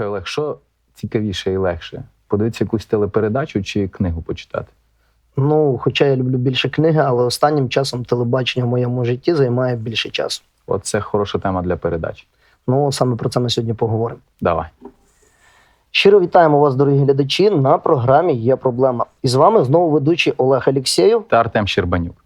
Слухай, Олег, що цікавіше і легше? Подивитися якусь телепередачу чи книгу почитати? Ну, хоча я люблю більше книги, але останнім часом телебачення в моєму житті займає більше часу. От це хороша тема для передач. Ну, саме про це ми сьогодні поговоримо. Давай. Щиро вітаємо вас, дорогі глядачі, на програмі Є проблема. І з вами знову ведучий Олег Алєксєєв. Та Артем Щербанюк.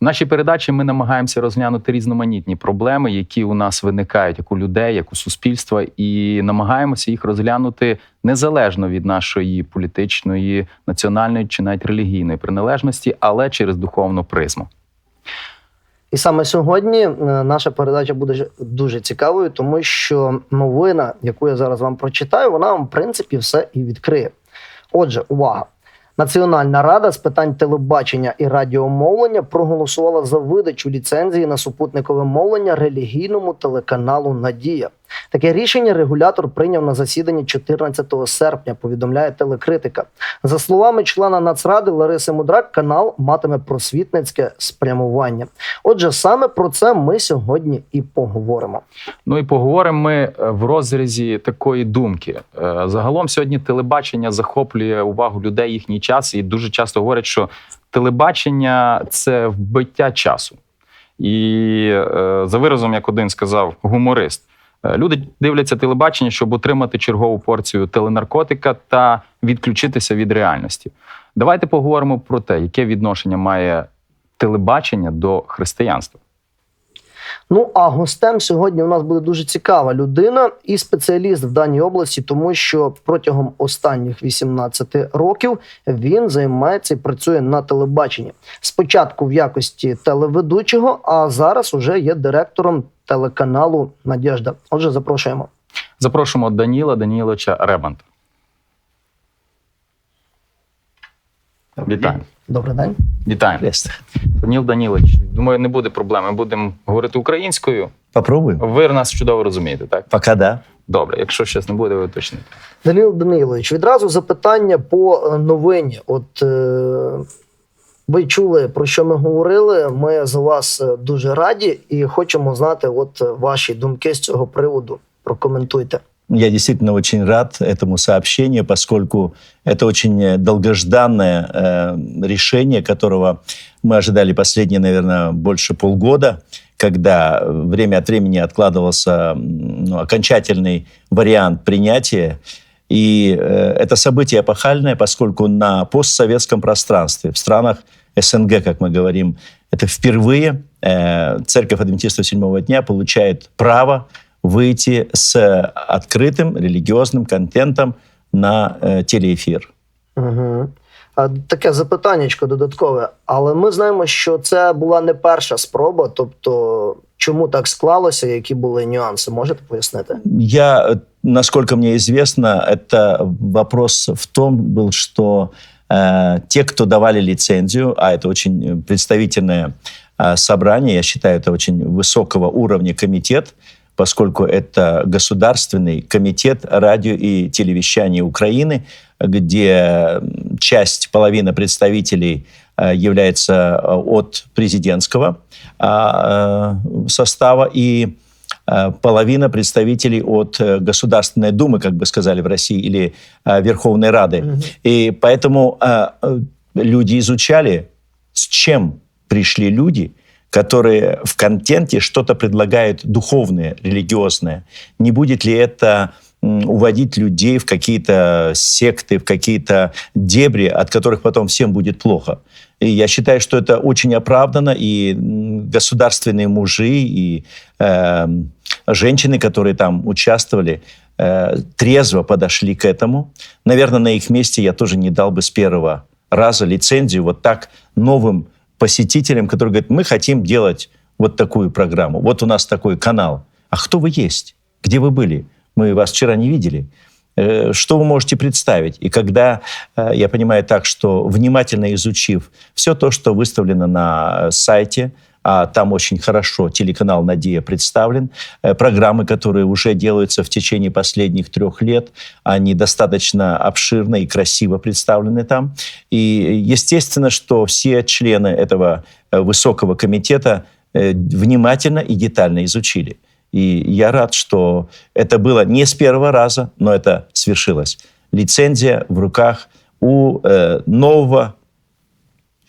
В нашій передачі ми намагаємося розглянути різноманітні проблеми, які у нас виникають як у людей, як у суспільства, і намагаємося їх розглянути незалежно від нашої політичної, національної чи навіть релігійної приналежності, але через духовну призму. І саме сьогодні е, наша передача буде дуже цікавою, тому що новина, яку я зараз вам прочитаю, вона вам, в принципі, все і відкриє. Отже, увага! Національна рада з питань телебачення і радіомовлення проголосувала за видачу ліцензії на супутникове мовлення релігійному телеканалу Надія. Таке рішення регулятор прийняв на засіданні 14 серпня. Повідомляє телекритика. За словами члена Нацради Лариси Мудрак, канал матиме просвітницьке спрямування. Отже, саме про це ми сьогодні і поговоримо. Ну і поговоримо ми е, в розрізі такої думки. Е, Загалом сьогодні телебачення захоплює увагу людей їхній час, і дуже часто говорять, що телебачення це вбиття часу. І е, за виразом, як один сказав гуморист, люди дивляться телебачення, щоб отримати чергову порцію теленаркотика та відключитися від реальності. Давайте поговоримо про те, яке відношення має телебачення до християнства. Ну а гостем сьогодні у нас буде дуже цікава людина і спеціаліст в даній області, тому що протягом останніх 18 років він займається і працює на телебаченні. Спочатку в якості телеведучого, а зараз уже є директором телеканалу Надіжда. Отже, запрошуємо. Запрошуємо Даніла Даніловича Ребанта. Вітаю. Добрий день. Вітаємо. Приветствую. Даніл Данілович, думаю, не буде проблем. Ми будемо говорити українською. Попробуем? Ви нас чудово розумієте, так? Пока да. Добре, якщо щось не буде, ви уточните. Данило Данилович, відразу запитання по е, новині. От е, ви чули про що ми говорили. Ми за вас е, дуже раді і хочемо знати, от е, ваші думки з цього приводу. Прокоментуйте. Я действительно очень рад этому сообщению, поскольку это очень э, долгожданное э, решение, которого мы ожидали последние, наверное, больше полгода, когда время от времени откладывался ну, окончательный вариант принятия. И э, это событие эпохальное, поскольку на постсоветском пространстве, в странах СНГ, как мы говорим, это впервые э, Церковь Адвентистов Седьмого дня получает право выйти с открытым религиозным контентом на э, телеэфир. Угу. А таке запитаннячко додаткове. Але ми знаємо, що це була не перша спроба. Тобто, чому так склалося, які були нюанси? Можете пояснити? Я, насколько мне известно, это вопрос в том был, что э, те, кто давали лицензию, а это очень представительное э, собрание, я считаю, это очень высокого уровня комитет, поскольку это государственный комитет радио и телевещания Украины, где часть, половина представителей э, является э, от президентского а, состава и половина представителей от э, Государственной Думы, как бы сказали в России, или Верховной Рады. Мгм. И поэтому э, люди изучали, с чем пришли люди, которые в контенте что-то предлагают духовное, религиозное. Не будет ли это уводить людей в какие-то секты, в какие-то дебри, от которых потом всем будет плохо. И я считаю, что это очень оправдано, и государственные мужи, и э, женщины, которые там участвовали, э, трезво подошли к этому. Наверное, на их месте я тоже не дал бы с первого раза лицензию вот так новым посетителям, которые говорят, мы хотим делать вот такую программу, вот у нас такой канал. А кто вы есть? Где вы были? Мы вас вчера не видели. Э, Что вы можете представить? И когда э, я понимаю так, что внимательно изучив все то, что выставлено на сайте, а там очень хорошо телеканал «Надея» представлен. Э, Программы, которые уже делаются в течение последних трех лет, они достаточно обширно и красиво представлены там. И естественно, что все члены этого э, высокого комитета э, внимательно и детально изучили. И я рад, что это было не с первого раза, но это свершилось. Лицензия в руках у э, нового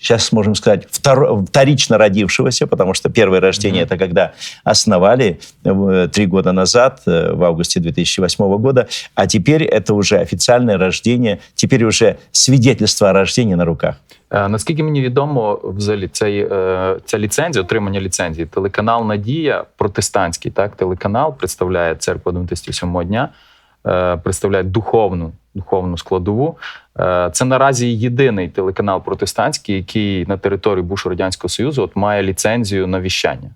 сейчас можем сказать, втор- вторично родившегося, потому что первое рождение это когда основали э, три года назад, э, в августе 2008 года, а теперь это уже официальное рождение, теперь уже свидетельство о рождении на руках. Е, Наскільки мені відомо, взагалі цей, е, ця ліцензія, отримання ліцензії, телеканал Надія, протестантський так, телеканал представляє церкву адвентистів сьомого дня, е, представляє духовну, духовну складову. Е, Це наразі єдиний телеканал протестантський, який на території бувшого радянського союзу от має ліцензію на віщання.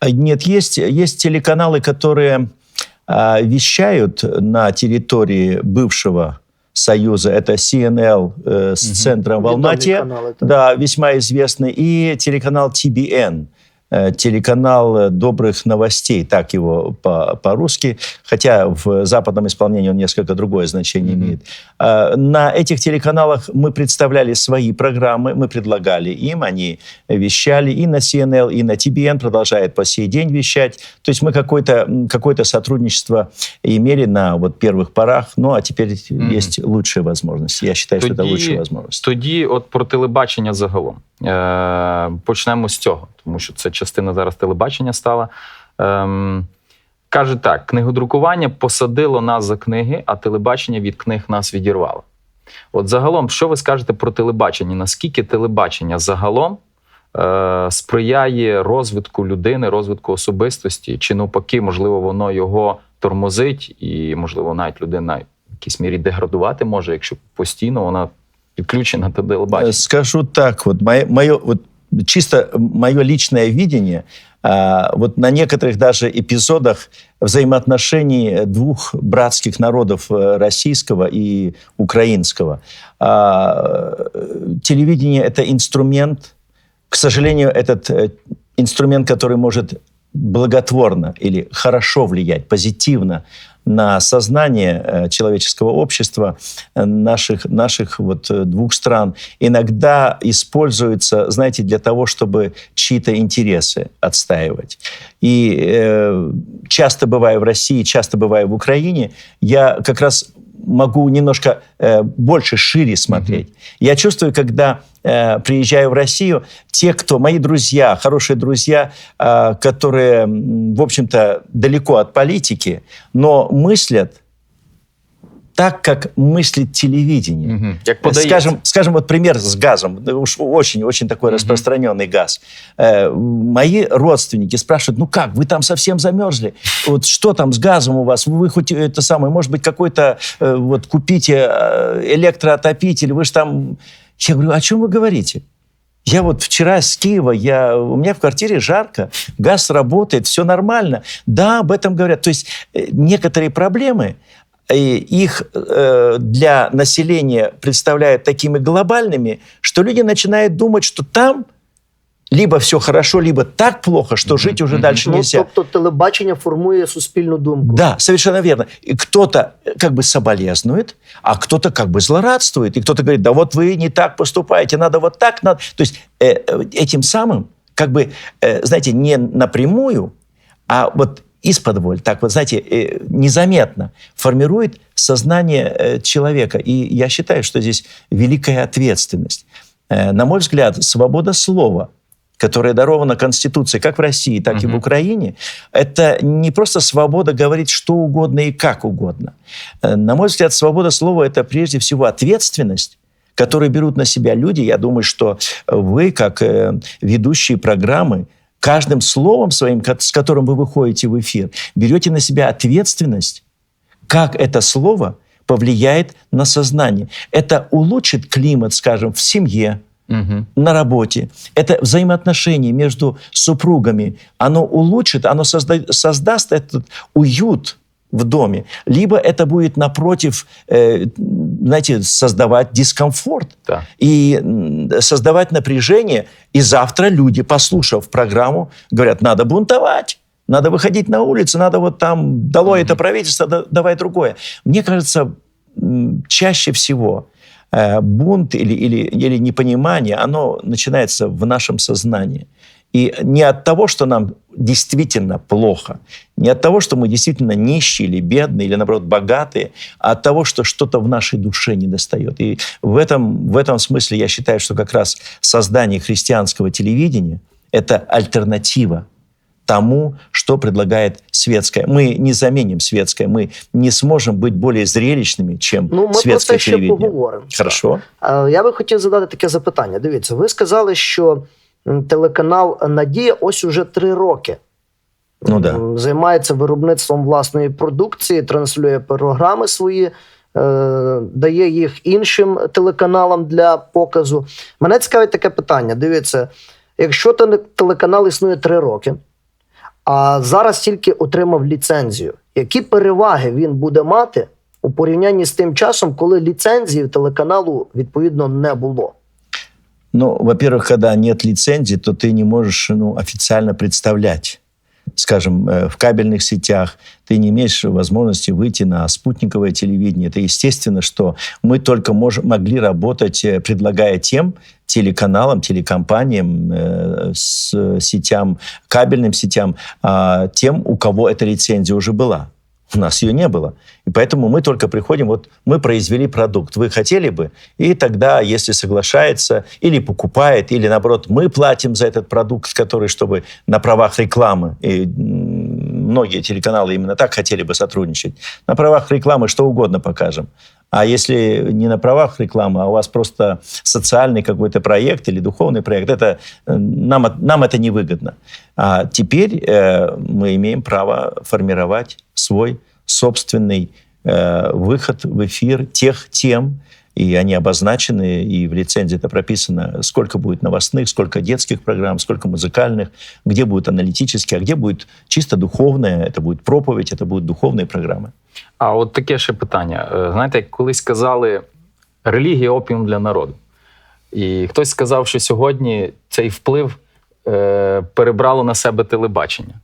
А, Нет, есть, есть телеканалы, которые а, вещают на территории бывшего Союза. Это CNL э, с Мгм. центром в Відомі Алмате. канали, так. Да, весьма известный. И телеканал TBN, э, телеканал э, добрых новостей, так его по- по-русски, хотя в западном исполнении он несколько другое значение Мгм. имеет. А, На этих телеканалах мы представляли свои программы, мы предлагали им, они вещали и на CNL, и на TBN, продолжает по сей день вещать. То есть мы какое-то какое сотрудничество имели на вот первых порах, ну а теперь Мгм. есть лучшие возможности. Я считаю, что это Тоді- лучшие возможности. Тоді, от про телебачення загалом. Е, почнемо з цього, тому що це частина зараз телебачення стала. Ем, каже так: книгодрукування посадило нас за книги, а телебачення від книг нас відірвало. От загалом, що ви скажете про телебачення? Наскільки телебачення загалом е, сприяє розвитку людини, розвитку особистості, чи навпаки, можливо, воно його тормозить, і, можливо, навіть людина в якійсь мірі деградувати може, якщо постійно вона підключена до телебачення. Э, Скажу так, вот мое, мое вот чисто мое личное видение, а, вот на некоторых даже эпизодах взаимоотношений двух братских народов э, российского и украинского. А, телевидение это инструмент, к сожалению, этот э, инструмент, который может благотворно или хорошо влиять, позитивно на сознание э, человеческого общества э, наших, наших вот э, двух стран, иногда используется, знаете, для того, чтобы чьи-то интересы отстаивать. И э, часто бывая в России, часто бывая в Украине, я как раз могу немножко э, больше, шире смотреть. Я чувствую, когда э, приезжаю в Россию, те, кто мои друзья, хорошие друзья, э, которые, в общем-то, далеко от политики, но мыслят так, как мыслит телевидение. Подається. Скажем, скажем, вот пример с газом. Уж очень-очень такой Мгм. распространенный газ. Э, мои родственники спрашивают, ну как, вы там совсем замерзли? Вот что там с газом у вас? Вы хоть это самое, может быть, какой-то, э, вот купите э, электроотопитель, вы же там... Я говорю, о чем вы говорите? Я вот вчера с Киева, я, у меня в квартире жарко, газ работает, все нормально. Да, об этом говорят. То есть э, некоторые проблемы, их э, для населения представляют такими глобальными, что люди начинают думать, что там либо все хорошо, либо так плохо, что жить уже мгм. дальше Ну, нельзя. тобто телебачення формує суспільну думку. Да, совершенно верно. И кто-то э, как бы соболезнует, а кто-то как бы злорадствует, и кто-то говорит, да вот вы не так поступаете, надо вот так, надо. То есть э, э, этим самым, как бы, э, знаете, не напрямую, а вот из воль, так вот, знаете, э, незаметно формирует сознание э, человека. И я считаю, что здесь великая ответственность. Э, на мой взгляд, свобода слова – которая дарована Конституцией как в России, так и в. Украине, это не просто свобода говорить что угодно и как угодно. На мой взгляд, свобода слова – это прежде всего ответственность, которую берут на себя люди. Я думаю, что вы, как ведущие программы, каждым словом своим, с которым вы выходите в эфир, берете на себя ответственность, как это слово повлияет на сознание. Это улучшит климат, скажем, в семье, Мгм. на работе. Это взаимоотношения между супругами. Оно улучшит, оно созда- создаст этот уют в доме. Либо это будет, напротив, э, знаете, создавать дискомфорт Так. и создавать напряжение. И завтра люди, послушав программу, говорят, надо бунтовать. Надо выходить на улицу, надо вот там, долой это правительство, да- давай другое. Мне кажется, чаще всего э, бунт или, или, или непонимание, оно начинается в нашем сознании. И не от того, что нам действительно плохо. Не от того, что мы действительно нищие или бедные, или, наоборот, богатые, а от того, что что-то в нашей душе недостает. И в этом, в этом смысле я считаю, что как раз создание христианского телевидения – это альтернатива тому, что предлагает светское. Мы не заменим светское, мы не сможем быть более зрелищными, чем Ну, ми про светское це ще телевидение. поговоримо. Хорошо. Е, Я би хотів задати таке запитання. Дивіться, ви сказали, що телеканал Надія ось уже три роки Ну да. займається виробництвом власної продукції, транслює програми свої, е, дає їх іншим телеканалам для показу. Мене цікавить таке питання. Дивіться, якщо телеканал існує три роки, а зараз тільки отримав ліцензію, які переваги він буде мати у порівнянні з тим часом, коли ліцензії телеканалу відповідно не було? Ну, во-первых, когда нет лицензии, то ты не можешь ну, официально представлять. Скажем, э, в кабельных сетях ты не имеешь возможности выйти на спутниковое телевидение. Это естественно, что мы только мож- могли работать, э, предлагая тем телеканалам, телекомпаниям, э, с сетям, кабельным сетям, а, тем, у кого эта лицензия уже была. У нас ее не было. И поэтому мы только приходим, вот мы произвели продукт, вы хотели бы? И тогда, если соглашается, или покупает, или наоборот, мы платим за этот продукт, который, чтобы на правах рекламы, и многие телеканалы именно так хотели бы сотрудничать, на правах рекламы что угодно покажем. А если не на правах рекламы, а у вас просто социальный какой-то проект или духовный проект, это э, нам, нам это невыгодно. А теперь э, мы имеем право формировать свой собственный э, выход в эфир тех тем, и они обозначены, и в лицензии это прописано, сколько будет новостных, сколько детских программ, сколько музыкальных, где будет аналитические, а где будет чисто духовное, это будет проповедь, это будут духовные программы. А от таке ще питання. Е, Знаєте, як колись казали, релігія опіум для народу. І хтось сказав, що сьогодні цей вплив е, перебрало на себе телебачення,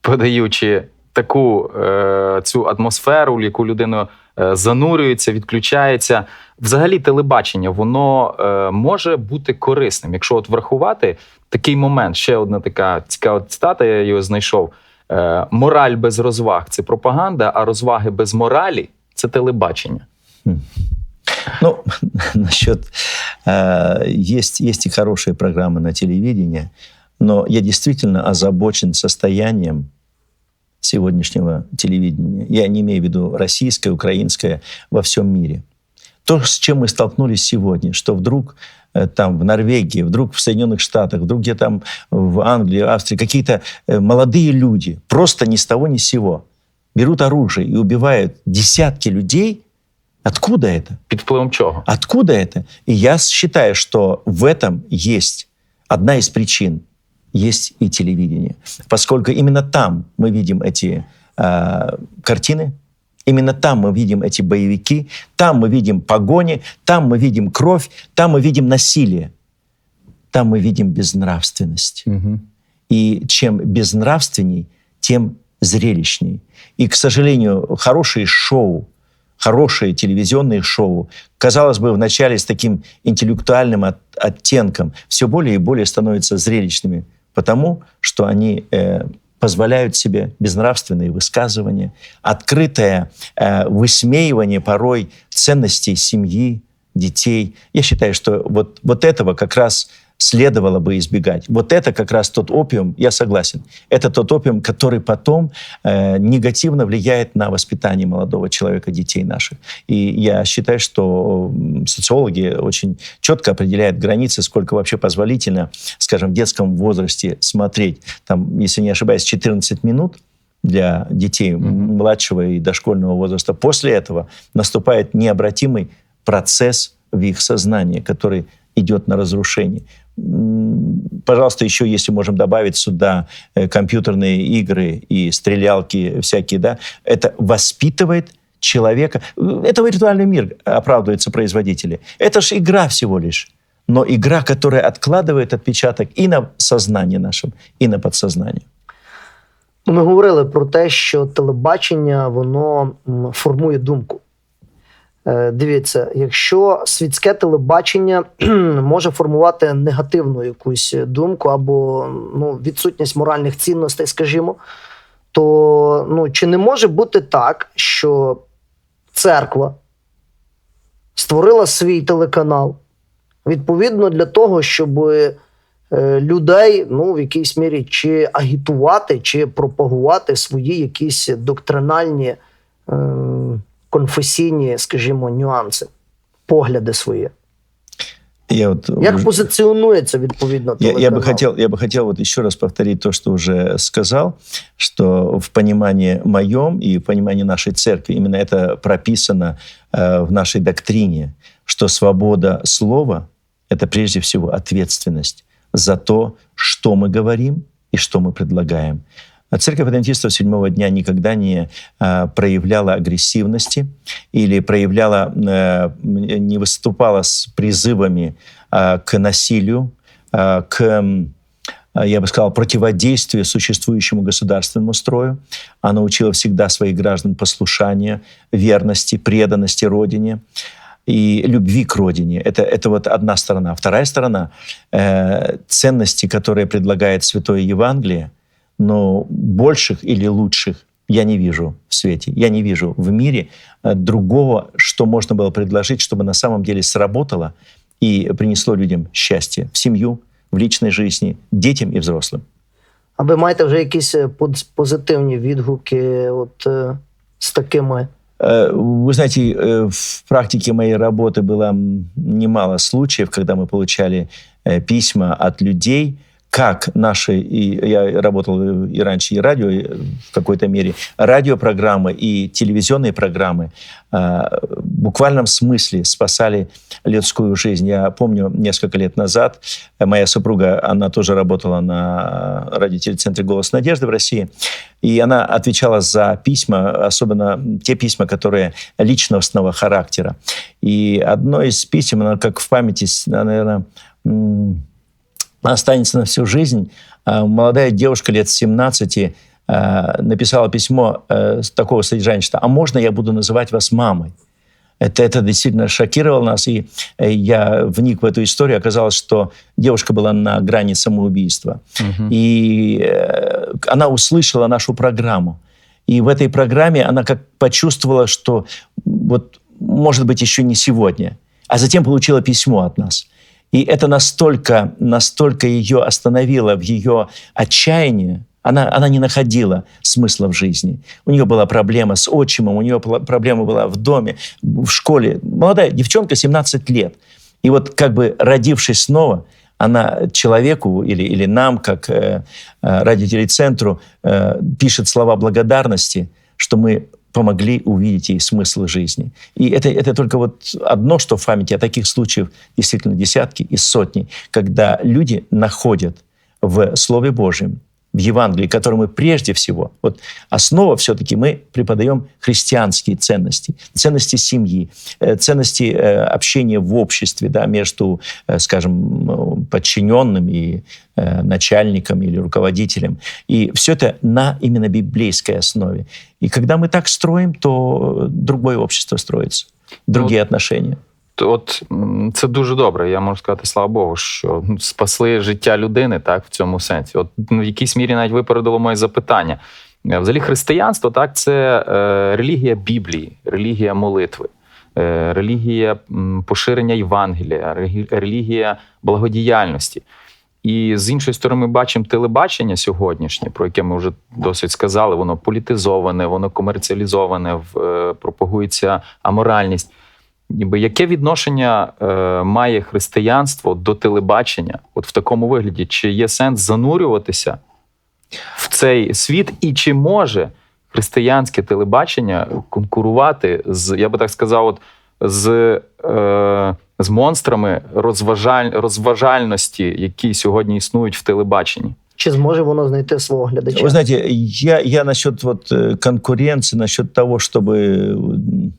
подаючи таку е, цю атмосферу, в яку людина е, занурюється, відключається. Взагалі, телебачення воно е, може бути корисним, якщо от врахувати такий момент. Ще одна така цікава цитата, я його знайшов. Е, мораль без розваг це пропаганда, а розваги без моралі це телебачення. Ну, насчет... э, есть, есть и хорошие программы на телевидении, но я действительно озабочен состоянием сегодняшнего телевидения. Я не имею в виду российское, украинское, во всем мире. То, с чем мы столкнулись сегодня, что вдруг э, там в Норвегии, вдруг в Соединенных Штатах, вдруг где там в Англии, Австрии, какие-то э, молодые люди просто ни с того ни с сего берут оружие и убивают десятки людей. Откуда это? Під впливом чого? Откуда это? И я считаю, что в этом есть одна из причин. Есть и телевидение. Поскольку именно там мы видим эти э, картины, именно там мы видим эти боевики, там мы видим погони, там мы видим кровь, там мы видим насилие, там мы видим безнравственность. Угу. И чем безнравственней, тем зрелищней. И, к сожалению, хорошие шоу, хорошие телевизионные шоу, казалось бы, вначале с таким интеллектуальным от- оттенком, все более и более становятся зрелищными, потому что они э, позволяют себе безнравственные высказывания, открытое э, высмеивание порой ценностей семьи, детей. Я считаю, что вот, вот этого как раз следовало бы избегать. Вот это как раз тот опиум, я согласен, это тот опиум, который потом э, негативно влияет на воспитание молодого человека, детей наших. И я считаю, что социологи очень четко определяют границы, сколько вообще позволительно, скажем, в детском возрасте смотреть. Там, если не ошибаюсь, 14 минут для детей Мгм. младшего и дошкольного возраста. После этого наступает необратимый процесс в их сознании, который идет на разрушение. Пожалуйста, еще, если можем добавить сюда э, компьютерные игры и стрелялки всякие, да, это воспитывает человека. Э, Это виртуальный мир, оправдываются производители. Это же игра всего лишь. Но игра, которая откладывает отпечаток и на сознание нашем, и на подсознание. Ми говорили про те, що телебачення воно формує думку. Е, Дивіться, якщо світське телебачення може формувати негативну якусь думку або ну, відсутність моральних цінностей, скажімо, то ну, чи не може бути так, що церква створила свій телеканал відповідно для того, щоб е, людей ну, в якійсь мірі чи агітувати, чи пропагувати свої якісь доктринальні е, конфесійні, скажімо, нюанси, погляди свої. Я вот Як уже- позиціонується відповідно Я, я бы телеканал? хотел, я бы хотел вот еще раз повторить то, что уже сказал, что в понимании моем и в понимании нашей церкви именно это прописано э, в нашей доктрине, что свобода слова – это прежде всего ответственность за то, что мы говорим и что мы предлагаем. Церковь адвентистов седьмого дня никогда не э, проявляла агрессивности или проявляла, э, не выступала с призывами э, к насилию, э, к, я бы сказал, противодействию существующему государственному строю. Она учила всегда своих граждан послушания, верности, преданности Родине и любви к родине. Это, это вот одна сторона. Вторая сторона э, ценности, которые предлагает Святое Евангелие, но больших или лучших я не вижу в свете. Я не вижу в мире э, другого, что можно было предложить, чтобы на самом деле сработало и принесло людям счастье в семью, в личной жизни, детям и взрослым. А ви маєте вже якісь е, поз- позитивні відгуки от, е, з такими Э, Вы знаете, э, в практике моей работы было м, немало случаев, когда мы получали э, письма от людей, как наши, и я работал и раньше, и радио и в какой-то мере, радиопрограммы и телевизионные программы э, в буквальном смысле спасали людскую жизнь. Я помню, несколько лет назад э, моя супруга, она тоже работала на радиотелецентре «Голос надежды» в России, и она отвечала за письма, особенно те письма, которые личностного характера. И одно из писем, оно как в памяти, наверное, останется на всю жизнь. А, Молодая девушка лет 17 а, написала письмо э, такого содержания, что «А можно я буду называть вас мамой?» Это, это действительно шокировало нас, и э, я вник в эту историю. Оказалось, что девушка была на грани самоубийства. И э, она услышала нашу программу. И в этой программе она как почувствовала, что вот, может быть, еще не сегодня. А затем получила письмо от нас. И это настолько, настолько ее остановило в ее отчаянии, она, она не находила смысла в жизни. У нее была проблема с отчимом, у нее проблема была в доме, в школе. Молодая девчонка, 17 лет. И вот как бы родившись снова, она человеку или, или нам, как э, э, радиотелецентру, э, пишет слова благодарности, что мы помогли увидеть ей смысл жизни. И это, это только вот одно, что в памяти, а таких случаев действительно десятки и сотни, когда люди находят в Слове Божьем, в Евангелии, которое мы прежде всего, вот основа все-таки мы преподаем христианские ценности, ценности семьи, э, ценности э, общения в обществе, да, между, э, скажем, подчиненным и начальником или руководителем. И все это на именно библейской основе. И когда мы так строим, то другое общество строится, другие отношения. От це дуже добре. Я можу сказати, слава Богу, що ну, спасли життя людини, так в цьому сенсі. От ну, в якійсь мірі навіть випередило моє запитання. Е, Взагалі, християнство так це е, релігія Біблії, релігія молитви, е, релігія поширення Євангелія, релігія благодіяльності. І з іншої сторони, ми бачимо телебачення сьогоднішнє, про яке ми вже досить сказали. Воно політизоване, воно комерціалізоване, в- е, пропагується аморальність. Ніби яке відношення е, має християнство до телебачення, от в такому вигляді? Чи є сенс занурюватися в цей світ, і чи може християнське телебачення конкурувати з, я би так сказав, от, з, е, з монстрами розважаль, розважальності, які сьогодні існують в телебаченні? чи зможе воно знайти свого глядача? Вы знаете, я, я насчет вот э, конкуренции, насчет того, чтобы м,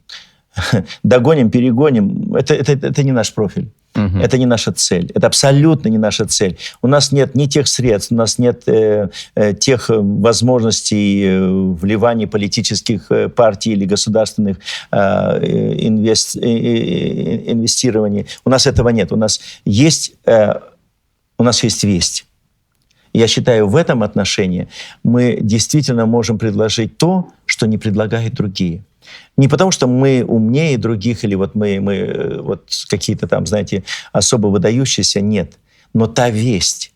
догоним, перегоним, это, это, это не наш профиль. Мгм. Это не наша цель. Это абсолютно не наша цель. У нас нет ни тех средств, у нас нет э, э, тех э, возможностей э, вливания политических э, партий или государственных э, э, инвест- э, э, инвестирований. У нас этого нет. У нас есть, э, у нас есть весть. Я считаю, в этом отношении мы действительно можем предложить то, что не предлагают другие. Не потому, что мы умнее других или вот мы, мы э, вот какие-то там, знаете, особо выдающиеся, нет. Но та весть,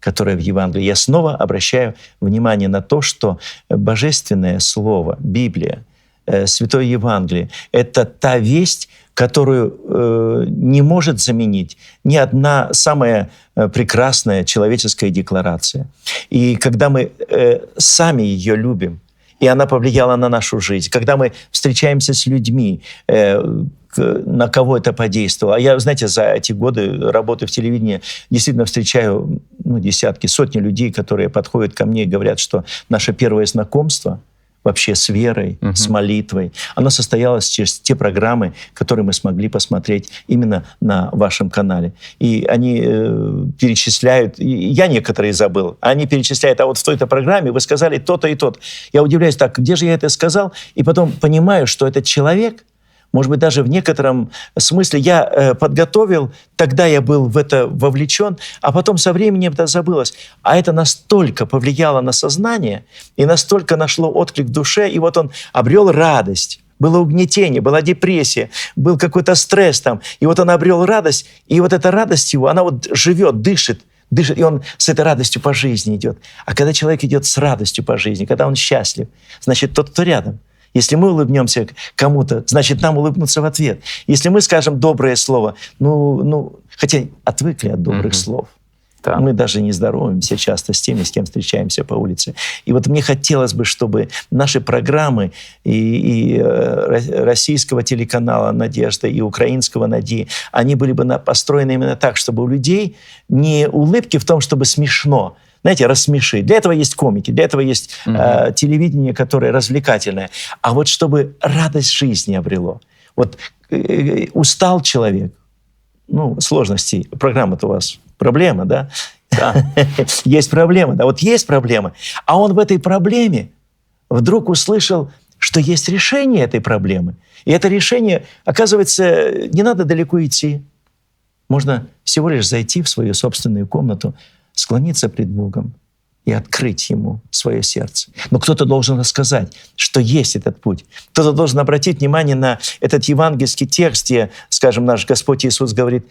которая в Евангелии, я снова обращаю внимание на то, что божественное слово, Библия, э, Святое Евангелие, это та весть, которую э, не может заменить ни одна самая э, прекрасная человеческая декларация. И когда мы э, сами ее любим, и она повлияла на нашу жизнь, когда мы встречаемся с людьми, э, на кого это подействовало. А я, знаете, за эти годы работы в телевидении действительно встречаю ну, десятки, сотни людей, которые подходят ко мне и говорят, что наше первое знакомство вообще с верой, Мгм. с молитвой, оно состоялось через те программы, которые мы смогли посмотреть именно на вашем канале. И они э, перечисляют, и я некоторые забыл, они перечисляют, а вот в той-то программе вы сказали то-то и то-то. Я удивляюсь, так, где же я это сказал? И потом понимаю, что этот человек, может быть, даже в некотором смысле я э, подготовил, тогда я был в это вовлечен, а потом со временем это забылось. А это настолько повлияло на сознание и настолько нашло отклик в душе, и вот он обрел радость. Было угнетение, была депрессия, был какой-то стресс там. И вот он обрел радость, и вот эта радость его, она вот живет, дышит, дышит, и он с этой радостью по жизни идет. А когда человек идет с радостью по жизни, когда он счастлив, значит, тот, кто рядом. Если мы улыбнемся кому-то, значит, нам улыбнутся в ответ. Если мы скажем доброе слово, ну, ну хотя отвыкли от добрых Мгм. слов. Так. Мы даже не здороваемся часто с теми, с кем встречаемся по улице. И вот мне хотелось бы, чтобы наши программы и, и, э, ро- российского телеканала «Надежда» и украинского «Нади», они были бы построены именно так, чтобы у людей не улыбки в том, чтобы смешно, знаете, рассмешить. Для этого есть комики, для этого есть Мгм. э, телевидение, которое развлекательное. А вот чтобы радость жизни обрело. Вот э, устал человек, ну, сложностей. Программа-то у вас проблема, да? Да. Есть проблема, да, вот есть проблема. А он в этой проблеме вдруг услышал, что есть решение этой проблемы. И это решение, оказывается, не надо далеко идти. Можно всего лишь зайти в свою собственную комнату, склониться пред Богом и открыть Ему свое сердце. Но кто-то должен рассказать, что есть этот путь. Кто-то должен обратить внимание на этот евангельский текст, где, скажем, наш Господь Иисус говорит,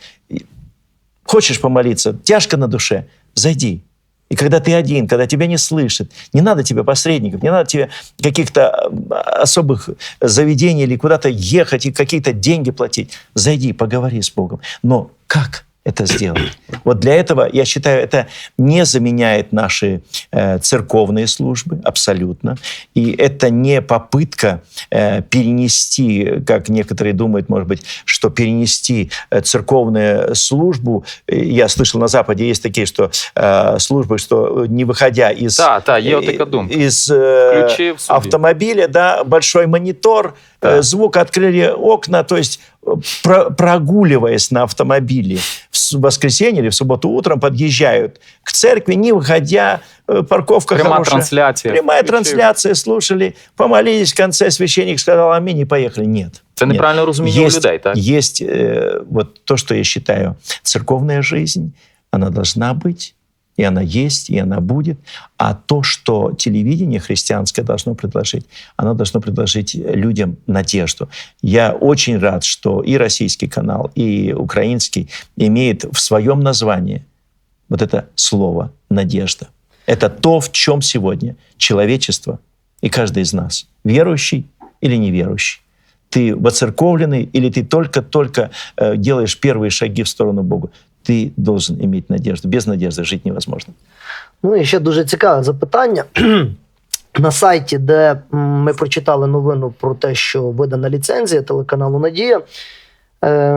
хочешь помолиться, тяжко на душе, зайди. И когда ты один, когда тебя не слышат, не надо тебе посредников, не надо тебе каких-то а, особых заведений или куда-то ехать и какие-то деньги платить. Зайди, поговори с Богом. Но как это сделать? Вот для этого, я считаю, это не заменяет наши э, церковные службы, абсолютно. И это не попытка э, перенести, как некоторые думают, может быть, что перенести э, церковную службу. Э, Я слышал, на Западе есть такие, что э, службы, что не выходя из, Та, та, є э, думка. из э, автомобиля, да, большой монитор, Да. э, звук, открыли окна, то есть э, про- прогуливаясь на автомобиле в воскресенье или в субботу утром подъезжают к церкви, не выходя, э, парковка Пряма хорошая. трансляція. Прямая Включив. трансляция, слушали, помолились, в конце священник сказал аминь и поехали. Нет. Це Нет. неправильне розуміння у Есть, людей, так? есть э, вот то, что я считаю, церковная жизнь, она должна быть, и она есть, и она будет. А то, что телевидение христианское должно предложить, оно должно предложить людям надежду. Я очень рад, что и российский канал, и украинский имеет в своем названии вот это слово «надежда». Это то, в чем сегодня человечество и каждый из нас, верующий или неверующий, ты воцерковленный или ты только-только э, делаешь первые шаги в сторону Бога, ты должен иметь надежду. Без надежды жить невозможно. Ну і ще дуже цікаве запитання. На сайті, де ми прочитали новину про те, що видана ліцензія телеканалу Надія, е,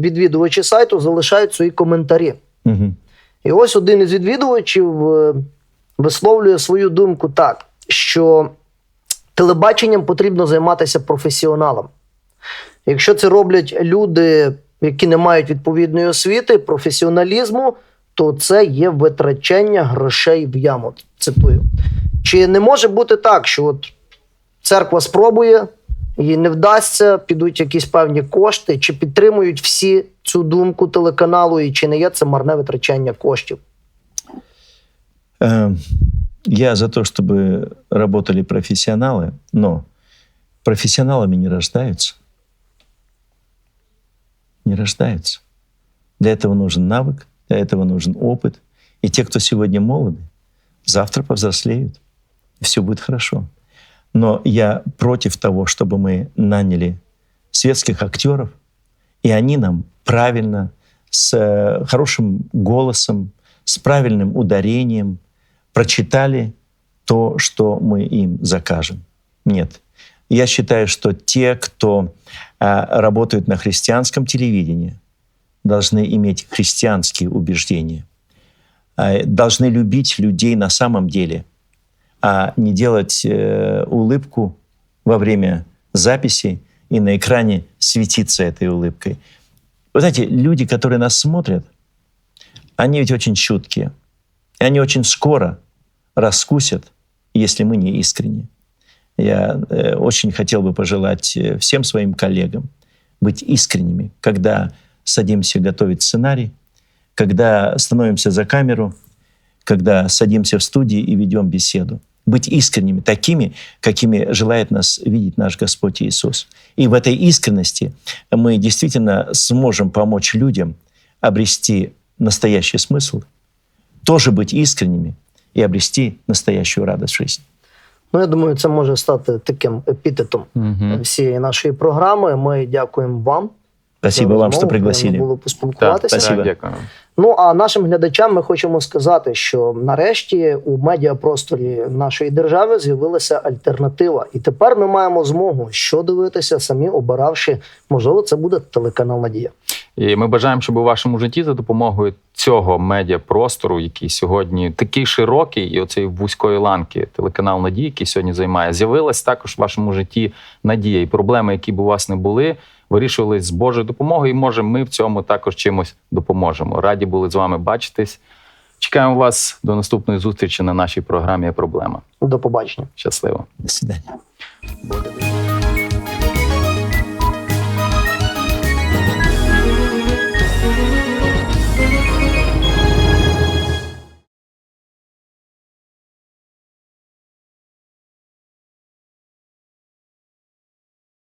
відвідувачі сайту залишають свої коментарі. Мгм. І ось один із відвідувачів е, висловлює свою думку так, що телебаченням потрібно займатися професіоналом. Якщо це роблять люди які не мають відповідної освіти, професіоналізму, то це є витрачання грошей в яму. Цитую. Чи не може бути так, що от церква спробує, їй не вдасться, підуть якісь певні кошти, чи підтримують всі цю думку телеканалу, і чи не є це марне витрачання коштів? Э, Я за то, чтобы работали профессионалы, но профессионалами не рождаются. Не рождаются. Для этого нужен навык, для этого нужен опыт. И те, кто сегодня молоды, завтра повзрослеют. И все будет хорошо. Но я против того, чтобы мы наняли светских актеров, и они нам правильно, с э, хорошим голосом, с правильным ударением прочитали то, что мы им закажем. Нет. Я считаю, что те, кто э, работают на христианском телевидении, должны иметь христианские убеждения, э, должны любить людей на самом деле, а не делать э, улыбку во время записи и на экране светиться этой улыбкой. Вы знаете, люди, которые нас смотрят, они ведь очень чуткие. И они очень скоро раскусят, если мы не искренне. Я э, очень хотел бы пожелать э, всем своим коллегам быть искренними, когда садимся готовить сценарий, когда становимся за камеру, когда садимся в студии и ведем беседу. Быть искренними, такими, какими желает нас видеть наш Господь Иисус. И в этой искренности мы действительно сможем помочь людям обрести настоящий смысл, тоже быть искренними и обрести настоящую радость жизни. Ну, я думаю, це може стати таким епітетом Угу. всієї нашої програми. Ми дякуємо вам. Спасибо за вам, что розмову. пригласили. Приємно було Так, поспілкуватися. спасибо. дякую. Ну а нашим глядачам ми хочемо сказати, що нарешті у медіапросторі нашої держави з'явилася альтернатива, і тепер ми маємо змогу що дивитися, самі обиравши, можливо, це буде телеканал Надія. І ми бажаємо, щоб у вашому житті за допомогою цього медіапростору, який сьогодні такий широкий, і оцей вузької ланки телеканал Надія, який сьогодні займає, з'явилась також в вашому житті надія. І проблеми, які б у вас не були, вирішувались з Божою допомогою. І може, ми в цьому також чимось допоможемо. Раді були з вами бачитись. Чекаємо вас до наступної зустрічі на нашій програмі Проблема. До побачення. Щасливо. До. Благодарю.